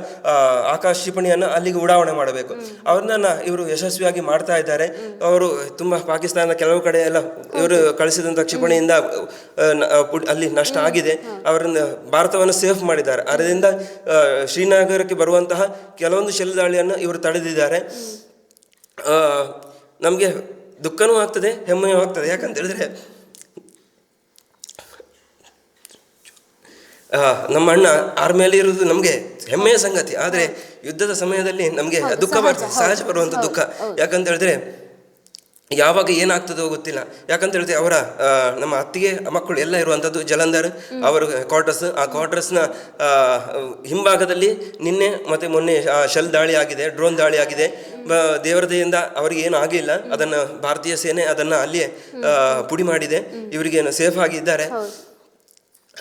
[SPEAKER 4] ಆಕಾಶ ಕ್ಷಿಪಣಿಯನ್ನು ಅಲ್ಲಿಗೆ ಉಡಾವಣೆ ಮಾಡಬೇಕು. ಅವ್ರನ್ನ ಇವರು ಯಶಸ್ವಿಯಾಗಿ ಮಾಡ್ತಾ ಇದ್ದಾರೆ. ಅವರು ತುಂಬ ಪಾಕಿಸ್ತಾನದ ಕೆಲವು ಕಡೆ ಎಲ್ಲ ಇವರು ಕಳಿಸಿದಂಥ ಕ್ಷಿಪಣಿಯಿಂದ ಅಲ್ಲಿ ನಷ್ಟ ಆಗಿದೆ. ಅವರನ್ನು ಭಾರತವನ್ನು ಸೇಫ್ ಮಾಡಿದ್ದಾರೆ. ಅದರಿಂದ ಶ್ರೀನಗರಕ್ಕೆ ಬರುವಂತಹ ಕೆಲವೊಂದು ಶೆಲ್ ದಾಳಿಯನ್ನು ಇವರು ತಡೆದಿದ್ದಾರೆ. ನಮಗೆ ದುಃಖನೂ ಆಗ್ತದೆ ಹೆಮ್ಮೆಯೂ ಆಗ್ತದೆ. ಯಾಕಂತ ಹೇಳಿದ್ರೆ ನಮ್ಮ ಅಣ್ಣ ಆರ್ಮಿಯಲ್ಲಿ ಇರೋದು ನಮಗೆ ಹೆಮ್ಮೆಯ ಸಂಗತಿ. ಆದರೆ ಯುದ್ಧದ ಸಮಯದಲ್ಲಿ ನಮಗೆ ದುಃಖ ಬರ್ತದೆ ಸಹಜ ಬರುವಂಥ ದುಃಖ. ಯಾಕಂತ ಹೇಳಿದ್ರೆ ಯಾವಾಗ ಏನಾಗ್ತದೋ ಗೊತ್ತಿಲ್ಲ. ಯಾಕಂತ ಹೇಳಿದ್ರೆ ಅವರ ನಮ್ಮ ಅತ್ತಿಗೆ, ಮಕ್ಕಳು ಎಲ್ಲ ಇರುವಂಥದ್ದು ಜಲಂಧರ್, ಅವರು ಕ್ವಾರ್ಟರ್ಸ್ ಆ ಕ್ವಾರ್ಟರ್ಸ್ನ ಹಿಂಭಾಗದಲ್ಲಿ ನಿನ್ನೆ ಮತ್ತು ಮೊನ್ನೆ ಶೆಲ್ ದಾಳಿ ಆಗಿದೆ ಡ್ರೋನ್ ದಾಳಿ ಆಗಿದೆ. ದೇವರದೆಯಿಂದ ಅವರಿಗೆ ಏನು ಆಗಿಲ್ಲ. ಅದನ್ನು ಭಾರತೀಯ ಸೇನೆ ಅದನ್ನು ಅಲ್ಲಿಯೇ ಪುಡಿ ಮಾಡಿದೆ. ಇವರಿಗೆ ಸೇಫ್ ಆಗಿದ್ದಾರೆ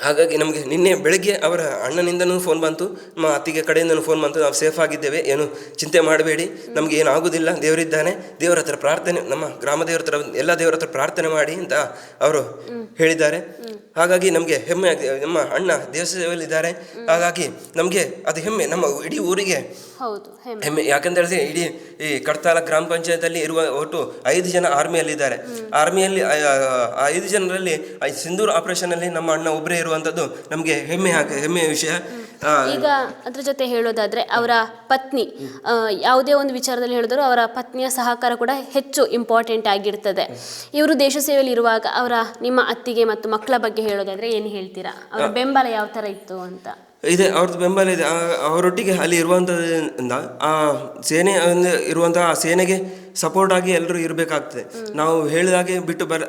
[SPEAKER 4] ಹಾಗಾಗಿ ನಮಗೆ ನಿನ್ನೆ ಬೆಳಗ್ಗೆ ಅವರ ಅಣ್ಣನಿಂದನೂ ಫೋನ್ ಬಂತು. ನಮ್ಮ ಅತ್ತಿಗೆ ಕಡೆಯಿಂದನೂ ಫೋನ್ ಬಂತು. ನಾವು ಸೇಫ್ ಆಗಿದ್ದೇವೆ. ಏನು ಚಿಂತೆ ಮಾಡಬೇಡಿ. ನಮಗೆ ಏನು ಆಗೋದಿಲ್ಲ. ದೇವರಿದ್ದಾನೆ. ದೇವರ ಹತ್ರ ಪ್ರಾರ್ಥನೆ ನಮ್ಮ ಗ್ರಾಮ ದೇವರ ಹತ್ರ ಎಲ್ಲ ದೇವರ ಹತ್ರ ಪ್ರಾರ್ಥನೆ ಮಾಡಿ ಅಂತ ಅವರು ಹೇಳಿದ್ದಾರೆ. ಹಾಗಾಗಿ ನಮಗೆ ಹೆಮ್ಮೆ ಆಗಿದೆ. ನಮ್ಮ ಅಣ್ಣ ದೇವಸ್ಥಾನದಲ್ಲಿದ್ದಾರೆ. ಹಾಗಾಗಿ ನಮಗೆ ಅದು ಹೆಮ್ಮೆ. ನಮ್ಮ ಇಡೀ ಊರಿಗೆ
[SPEAKER 1] ಹೆಮ್ಮೆ.
[SPEAKER 4] ಯಾಕಂತ ಹೇಳಿದ್ರೆ ಇಡೀ ಈ ಕಡ್ತಾಲ ಗ್ರಾಮ ಪಂಚಾಯತಲ್ಲಿ ಇರುವ ಒಟ್ಟು ಐದು ಜನ ಆರ್ಮಿಯಲ್ಲಿದ್ದಾರೆ ಆರ್ಮಿಯಲ್ಲಿ ಐದು ಜನರಲ್ಲಿ ಸಿಂಧೂರ್ ಆಪರೇಷನ್ ಅಲ್ಲಿ ನಮ್ಮ ಅಣ್ಣ ಒಬ್ಬರೇ ಇರುವಂತದ್ದು ನಮಗೆ ಹೆಮ್ಮೆ ಆಗ ಹೆಮ್ಮೆಯ ವಿಷಯ.
[SPEAKER 1] ಈಗ ಅದ್ರ ಜೊತೆ ಹೇಳೋದಾದ್ರೆ ಅವರ ಪತ್ನಿ ಯಾವುದೇ ಒಂದು ವಿಚಾರದಲ್ಲಿ ಹೇಳಿದ್ರು ಅವರ ಪತ್ನಿಯ ಸಹಕಾರ ಕೂಡ ಹೆಚ್ಚು ಇಂಪಾರ್ಟೆಂಟ್ ಆಗಿರ್ತದೆ. ಇವರು ದೇಶ ಸೇವೆಯಲ್ಲಿ ಇರುವಾಗ ಅವರ ನಿಮ್ಮ ಅತ್ತಿಗೆ ಮತ್ತು ಮಕ್ಕಳ ಬಗ್ಗೆ ಹೇಳೋದಾದ್ರೆ ಏನು ಹೇಳ್ತೀರಾ? ಅವರ ಬೆಂಬಲ ಯಾವ ತರ ಇತ್ತು ಅಂತ?
[SPEAKER 4] ಇದೆ ಅವ್ರದ್ದು ಬೆಂಬಲ ಇದೆ. ಅವರೊಟ್ಟಿಗೆ ಅಲ್ಲಿ ಇರುವಂಥದ್ರಿಂದ ಆ ಸೇನೆ ಒಂದು ಇರುವಂತಹ ಆ ಸೇನೆಗೆ ಸಪೋರ್ಟ್ ಆಗಿ ಎಲ್ಲರೂ ಇರಬೇಕಾಗ್ತದೆ. ನಾವು ಹೇಳಿದಾಗೆ ಬಿಟ್ಟು ಬರ್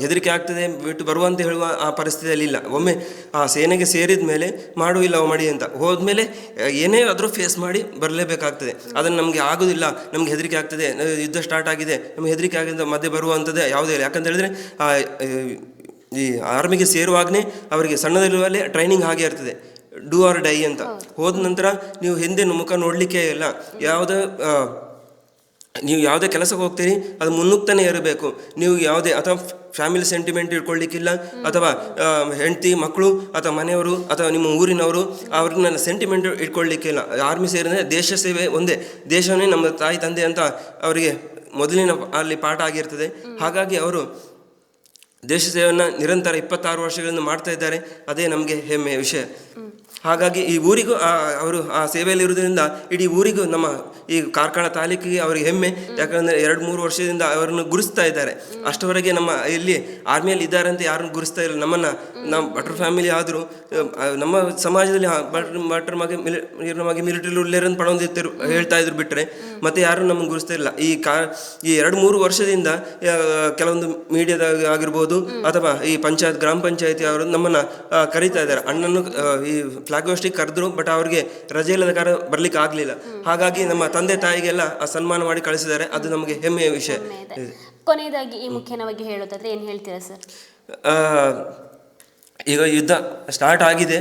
[SPEAKER 4] ಹೆದರಿಕೆ ಆಗ್ತದೆ ಬಿಟ್ಟು ಬರುವಂತ ಹೇಳುವ ಆ ಪರಿಸ್ಥಿತಿಯಲ್ಲಿ ಇಲ್ಲ. ಒಮ್ಮೆ ಆ ಸೇನೆಗೆ ಸೇರಿದ ಮೇಲೆ ಮಾಡು ಇಲ್ಲ ಮಡಿ ಅಂತ ಹೋದ್ಮೇಲೆ ಏನೇ ಆದರೂ ಫೇಸ್ ಮಾಡಿ ಬರಲೇಬೇಕಾಗ್ತದೆ. ಅದನ್ನು ನಮಗೆ ಆಗೋದಿಲ್ಲ ನಮಗೆ ಹೆದರಿಕೆ ಆಗ್ತದೆ ಯುದ್ಧ ಸ್ಟಾರ್ಟ್ ಆಗಿದೆ ನಮಗೆ ಹೆದರಿಕೆ ಆಗಿದೆ ಮಧ್ಯೆ ಬರುವಂಥದ್ದೇ ಯಾವುದೇ ಇಲ್ಲ. ಯಾಕಂತ ಹೇಳಿದ್ರೆ ಆ, ಈ ಆರ್ಮಿಗೆ ಸೇರುವಾಗಲೇ ಅವರಿಗೆ ಸಣ್ಣದಿರುವಲ್ಲೇ ಟ್ರೈನಿಂಗ್ ಹಾಗೆ ಇರ್ತದೆ. ಡೂ ಆರ್ ಡೈ ಅಂತ. ಹೋದ ನಂತರ ನೀವು ಹಿಂದೆ ಮುಖ ನೋಡಲಿಕ್ಕೆ ಇಲ್ಲ. ಯಾವುದೇ ನೀವು ಯಾವುದೇ ಕೆಲಸಕ್ಕೆ ಹೋಗ್ತೀರಿ ಅದು ಮುನ್ನುಗ್ತಾನೆ ಇರಬೇಕು. ನೀವು ಯಾವುದೇ ಅಥವಾ ಫ್ಯಾಮಿಲಿ ಸೆಂಟಿಮೆಂಟ್ ಇಟ್ಕೊಳ್ಳಿಕ್ಕಿಲ್ಲ ಅಥವಾ ಹೆಂಡತಿ ಮಕ್ಕಳು ಅಥವಾ ಮನೆಯವರು ಅಥವಾ ನಿಮ್ಮ ಊರಿನವರು ಅವ್ರನ್ನ ಸೆಂಟಿಮೆಂಟ್ ಇಟ್ಕೊಳ್ಳಿಕ್ಕಿಲ್ಲ. ಆರ್ಮಿ ಸೇರಿದ್ರೆ ದೇಶ ಸೇವೆ ಒಂದೇ. ದೇಶವೇ ನಮ್ಮ ತಾಯಿ ತಂದೆ ಅಂತ ಅವರಿಗೆ ಮೊದಲಿನ ಅಲ್ಲಿ ಪಾಠ ಆಗಿರ್ತದೆ. ಹಾಗಾಗಿ ಅವರು ದೇಶ ಸೇವೆಯನ್ನು ನಿರಂತರ ಇಪ್ಪತ್ತಾರು ವರ್ಷಗಳಿಂದ ಮಾಡ್ತಾ ಇದ್ದಾರೆ, ಅದೇ ನಮಗೆ ಹೆಮ್ಮೆಯ ವಿಷಯ. ಹಾಗಾಗಿ ಈ ಊರಿಗೂ ಅವರು ಆ ಸೇವೆಯಲ್ಲಿ ಇರುವುದರಿಂದ ಇಡೀ ಊರಿಗೂ ನಮ್ಮ ಈ ಕಾರ್ಕಳ ತಾಲೂಕಿಗೆ ಅವರಿಗೆ ಹೆಮ್ಮೆ. ಯಾಕಂದರೆ ಎರಡು ಮೂರು ವರ್ಷದಿಂದ ಅವರನ್ನು ಗುರುಸ್ತಾ ಇದ್ದಾರೆ. ಅಷ್ಟವರೆಗೆ ನಮ್ಮ ಇಲ್ಲಿ ಆರ್ಮಿಯಲ್ಲಿ ಇದ್ದಾರೆ ಅಂತ ಯಾರನ್ನು ಗುರುಸ್ತಾ ಇಲ್ಲ. ನಮ್ಮನ್ನು ನಮ್ಮ ಭಟ್ರ ಫ್ಯಾಮಿಲಿ ಆದರೂ ನಮ್ಮ ಸಮಾಜದಲ್ಲಿ ಬಟರ್ ಭಟ್ರ ಮಗ ಮಿಲಿ ಮಿಲಿಟರಿ ಉಳ್ಳೇರನ್ನು ಹೇಳ್ತಾ ಇದ್ರು ಬಿಟ್ಟರೆ ಮತ್ತೆ ಯಾರು ನಮ್ಮನ್ನು ಗುರುಸ್ತಾ ಇಲ್ಲ. ಈ ಕಾ, ಈ ಎರಡು ಮೂರು ವರ್ಷದಿಂದ ಕೆಲವೊಂದು ಮೀಡಿಯಾದಾಗ ಆಗಿರ್ಬೋದು ಅಥವಾ ಈ ಪಂಚಾಯತ್ ಗ್ರಾಮ ಪಂಚಾಯತಿ ಅವರು ನಮ್ಮನ್ನ ಕರೀತಾ ಇದ್ದಾರೆ. ಅಣ್ಣನ್ನು ಈ ಫ್ಲಾಗ್ ಹೋಸ್ಟಿಗೆ ಕರೆದ್ರು ಬಟ್ ಅವ್ರಿಗೆ ರಜೆ ಇಲ್ಲದ ಕಾರಣ ಬರ್ಲಿಕ್ಕೆ ಆಗಲಿಲ್ಲ. ಹಾಗಾಗಿ ನಮ್ಮ ತಂದೆ ತಾಯಿಗೆಲ್ಲ ಆ ಸನ್ಮಾನ ಮಾಡಿ ಕಳಿಸಿದ್ದಾರೆ. ಅದು ನಮಗೆ ಹೆಮ್ಮೆಯ ವಿಷಯ.
[SPEAKER 1] ಕೊನೆಯದಾಗಿ ಈ ಮುಖ್ಯನ ಬಗ್ಗೆ ಹೇಳೋದಾದ್ರೆ ಏನು ಹೇಳ್ತೀರಾ ಸರ್?
[SPEAKER 4] ಈಗ ಯುದ್ಧ ಸ್ಟಾರ್ಟ್ ಆಗಿದೆ.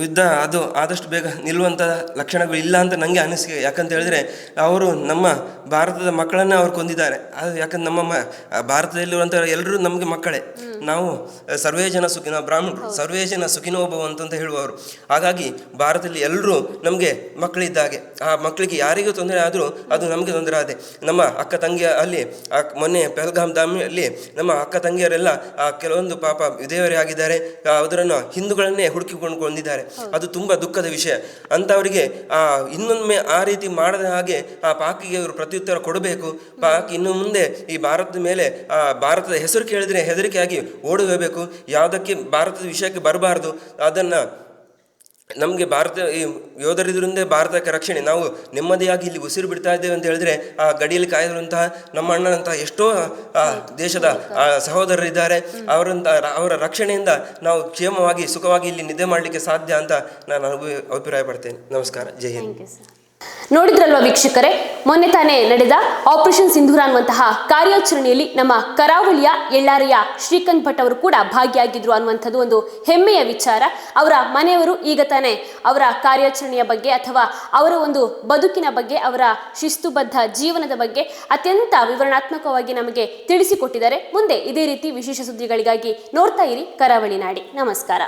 [SPEAKER 4] ಯುದ್ಧ ಅದು ಆದಷ್ಟು ಬೇಗ ನಿಲ್ಲುವಂಥ ಲಕ್ಷಣಗಳು ಇಲ್ಲ ಅಂತ ನನಗೆ ಅನಿಸಿಕೆ. ಯಾಕಂತ ಹೇಳಿದ್ರೆ ಅವರು ನಮ್ಮ ಭಾರತದ ಮಕ್ಕಳನ್ನ ಅವ್ರು ಕೊಂದಿದ್ದಾರೆ. ಅದು ಯಾಕಂದ್ರೆ ನಮ್ಮ ಮ- ಭಾರತದಲ್ಲಿರುವಂಥ ಎಲ್ಲರೂ ನಮಗೆ ಮಕ್ಕಳೇ. ನಾವು ಸರ್ವೇ ಜನ ಸುಖಿನ ಬ್ರಾಹ್ಮಣರು. ಸರ್ವೇ ಜನ ಸುಖಿನೋ ಭವಂತು ಅಂತ ಹೇಳುವವರು. ಹಾಗಾಗಿ ಭಾರತದಲ್ಲಿ ಎಲ್ಲರೂ ನಮಗೆ ಮಕ್ಕಳಿದ್ದಾಗೆ. ಆ ಮಕ್ಕಳಿಗೆ ಯಾರಿಗೂ ತೊಂದರೆ ಆದರೂ ಅದು ನಮಗೆ ತೊಂದರೆ ಆದೆ. ನಮ್ಮ ಅಕ್ಕ ತಂಗಿಯ ಅಲ್ಲಿ ಆ ಮೊನ್ನೆ ಪೆಹಲ್ಗಾಮ್ ಧಾಮಿಯಲ್ಲಿ ನಮ್ಮ ಅಕ್ಕ ತಂಗಿಯರೆಲ್ಲ ಆ ಕೆಲವೊಂದು ಪಾಪ ವಿಧೇಯರೇ ಆಗಿದ್ದಾರೆ. ಅದರನ್ನು ಹಿಂದೂಗಳನ್ನೇ ಹುಡುಕಿಕೊಂಡು ಕೊಂದಿದ್ದಾರೆ ಅದು ತುಂಬ ದುಃಖದ ವಿಷಯ. ಅಂತವರಿಗೆ ಆ ಇನ್ನೊಮ್ಮೆ ಆ ರೀತಿ ಮಾಡದ ಹಾಗೆ ಆ ಪಾಕಿಗೆ ಅವರು ಪ್ರತ್ಯುತ್ತರ ಕೊಡಬೇಕು. ಪಾಕ್ ಇನ್ನು ಮುಂದೆ ಈ ಭಾರತದ ಮೇಲೆ ಆ ಭಾರತದ ಹೆಸರು ಕೇಳಿದ್ರೆ ಹೆದರಿಕೆಯಾಗಿ ಓಡಿ ಹೋಗಬೇಕು. ಯಾವುದಕ್ಕೆ ಭಾರತದ ವಿಷಯಕ್ಕೆ ಬರಬಾರ್ದು. ಅದನ್ನು ನಮಗೆ ಭಾರತ, ಈ ಯೋಧರಿದ್ರಿಂದ ಭಾರತಕ್ಕೆ ರಕ್ಷಣೆ. ನಾವು ನೆಮ್ಮದಿಯಾಗಿ ಇಲ್ಲಿ ಉಸಿರು ಬಿಡ್ತಾ ಇದ್ದೇವೆ ಅಂತ ಹೇಳಿದ್ರೆ, ಆ ಗಡಿಯಲ್ಲಿ ಕಾಯ್ದಿರುವಂತಹ ನಮ್ಮ ಅಣ್ಣನಂತಹ ಎಷ್ಟೋ ದೇಶದ ಸಹೋದರರಿದ್ದಾರೆ. ಅವರಂತ, ಅವರ ರಕ್ಷಣೆಯಿಂದ ನಾವು ಕ್ಷೇಮವಾಗಿ, ಸುಖವಾಗಿ ಇಲ್ಲಿ ನಿದ್ದೆ ಮಾಡಲಿಕ್ಕೆ ಸಾಧ್ಯ ಅಂತ ನಾನು ಅಭಿಪ್ರಾಯ ಪಡ್ತೇನೆ ನಮಸ್ಕಾರ. ಜೈ ಹಿಂದ್.
[SPEAKER 1] ನೋಡಿದ್ರಲ್ವ ವೀಕ್ಷಕರೇ? ಮೊನ್ನೆ ತಾನೇ ನಡೆದ ಆಪರೇಷನ್ ಸಿಂಧೂರ ಅನ್ನುವಂತಹ ಕಾರ್ಯಾಚರಣೆಯಲ್ಲಿ ನಮ್ಮ ಕರಾವಳಿಯ ಎಳ್ಳಾರಿಯ ಶ್ರೀಕಾಂತ್ ಭಟ್ ಅವರು ಕೂಡ ಭಾಗಿಯಾಗಿದ್ರು ಅನ್ನುವಂಥದ್ದು ಒಂದು ಹೆಮ್ಮೆಯ ವಿಚಾರ. ಅವರ ಮನೆಯವರು ಈಗ ತಾನೇ ಅವರ ಕಾರ್ಯಾಚರಣೆಯ ಬಗ್ಗೆ ಅಥವಾ ಅವರ ಒಂದು ಬದುಕಿನ ಬಗ್ಗೆ, ಅವರ ಶಿಸ್ತುಬದ್ಧ ಜೀವನದ ಬಗ್ಗೆ ಅತ್ಯಂತ ವಿವರಣಾತ್ಮಕವಾಗಿ ನಮಗೆ ತಿಳಿಸಿಕೊಟ್ಟಿದ್ದಾರೆ. ಮುಂದೆ ಇದೇ ರೀತಿ ವಿಶೇಷ ಸುದ್ದಿಗಳಿಗಾಗಿ ನೋಡ್ತಾ ಇರಿ ಕರಾವಳಿ ನಾಡಿ. ನಮಸ್ಕಾರ.